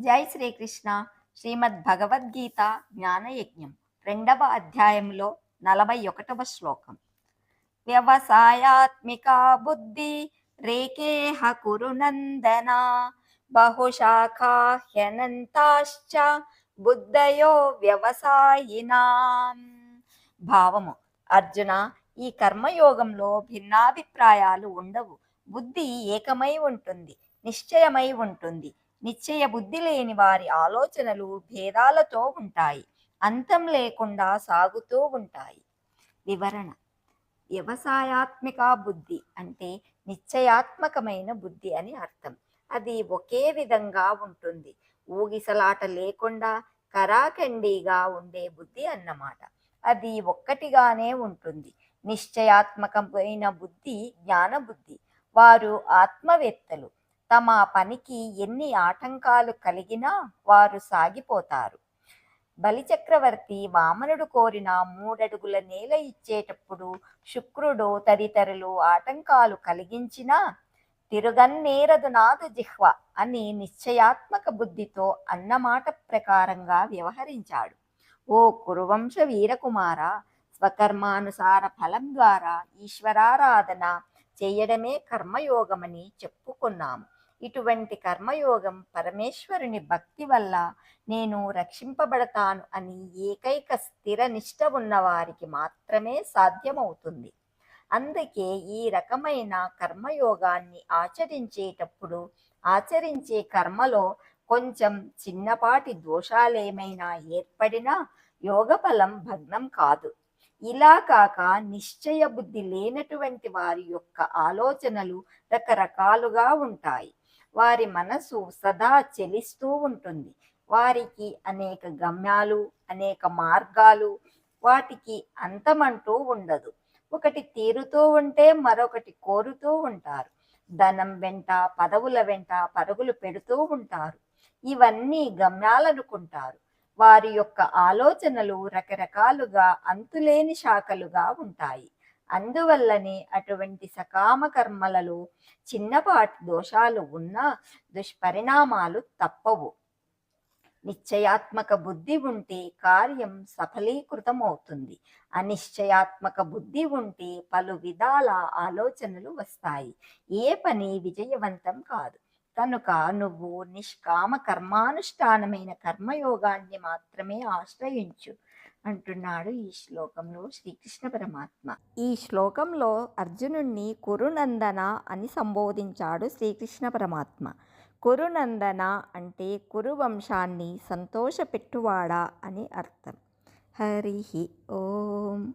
జై శ్రీకృష్ణ. శ్రీమద్ భగవద్గీత జ్ఞానయజ్ఞం రెండవ అధ్యాయంలో నలభై ఒకటవ శ్లోకం. వ్యవసాయాత్మిక బుద్ధి రేకేహ కురునందన బహుశాఖాహ్యనంతాశ్చ బుద్ధయో వ్యవసాయినా. భావము అర్జున ఈ కర్మయోగంలో భిన్నాభిప్రాయాలు ఉండవు. బుద్ధి ఏకమై ఉంటుంది నిశ్చయమై ఉంటుంది. నిశ్చయ బుద్ధి లేని వారి ఆలోచనలు భేదాలతో ఉంటాయి. అంతం లేకుండా సాగుతూ ఉంటాయి. వివరణ. వ్యవసాయాత్మిక బుద్ధి అంటే నిశ్చయాత్మకమైన బుద్ధి అని అర్థం. అది ఒకే విధంగా ఉంటుంది. ఊగిసలాట లేకుండా కరాఖండిగా ఉండే బుద్ధి అన్నమాట. అది ఒక్కటిగానే ఉంటుంది. నిశ్చయాత్మకమైన బుద్ధి జ్ఞాన బుద్ధి. వారు ఆత్మవేత్తలు. తమ పనికి ఎన్ని ఆటంకాలు కలిగినా వారు సాగిపోతారు. బలిచక్రవర్తి వామనుడు కోరిన మూడడుగుల నేల ఇచ్చేటప్పుడు శుక్రుడు తదితరులు ఆటంకాలు కలిగించినా తిరుగన్నేరదు నాదు జిహ్వ అని నిశ్చయాత్మక బుద్ధితో అన్నమాట ప్రకారంగా వ్యవహరించాడు. ఓ కురువంశ వీరకుమార స్వకర్మానుసార ఫలం ద్వారా ఈశ్వరారాధన చేయడమే కర్మయోగమని చెప్పుకున్నాము. ఇటువంటి కర్మయోగం పరమేశ్వరుని భక్తి వల్ల నేను రక్షింపబడతాను అని ఏకైక స్థిర నిష్ట ఉన్నవారికి మాత్రమే సాధ్యమవుతుంది. అందుకే ఈ రకమైన కర్మయోగాన్ని ఆచరించేటప్పుడు ఆచరించే కర్మలో కొంచెం చిన్నపాటి దోషాలేమైనా ఏర్పడినా యోగఫలం భగ్నం కాదు. ఇలా కాక నిశ్చయ బుద్ధి లేనటువంటి వారి యొక్క ఆలోచనలు రకరకాలుగా ఉంటాయి. వారి మనసు సదా చెలిస్తూ ఉంటుంది. వారికి అనేక గమ్యాలు అనేక మార్గాలు వాటికి అంతమంటూ ఉండదు. ఒకటి తీరుతూ ఉంటే మరొకటి కోరుతూ ఉంటారు. ధనం వెంట పదవుల వెంట పరుగులు పెడుతూ ఉంటారు. ఇవన్నీ గమ్యాలనుకుంటారు. వారి యొక్క ఆలోచనలు రకరకాలుగా అంతులేని శాఖలుగా ఉంటాయి. అందువల్లనే అటువంటి సకామ కర్మలలో చిన్నపాటి దోషాలు ఉన్నా దుష్పరిణామాలు తప్పవు. నిశ్చయాత్మక బుద్ధి ఉంటే కార్యం సఫలీకృతమవుతుంది. అనిశ్చయాత్మక బుద్ధి ఉంటే పలు విధాల ఆలోచనలు వస్తాయి. ఏ పని విజయవంతం కాదు. కనుక నువ్వు నిష్కామ కర్మానుష్ఠానమైన కర్మయోగాన్ని మాత్రమే ఆశ్రయించు. అంటున్నాడు ఈ శ్లోకంలో శ్రీకృష్ణ పరమాత్మ. ఈ శ్లోకంలో అర్జునుణ్ణి కురునందన అని సంబోధించాడు శ్రీకృష్ణ పరమాత్మ. కురునందన అంటే కురువంశాన్ని సంతోషపెట్టువాడా అని అర్థం. హరి ఓం.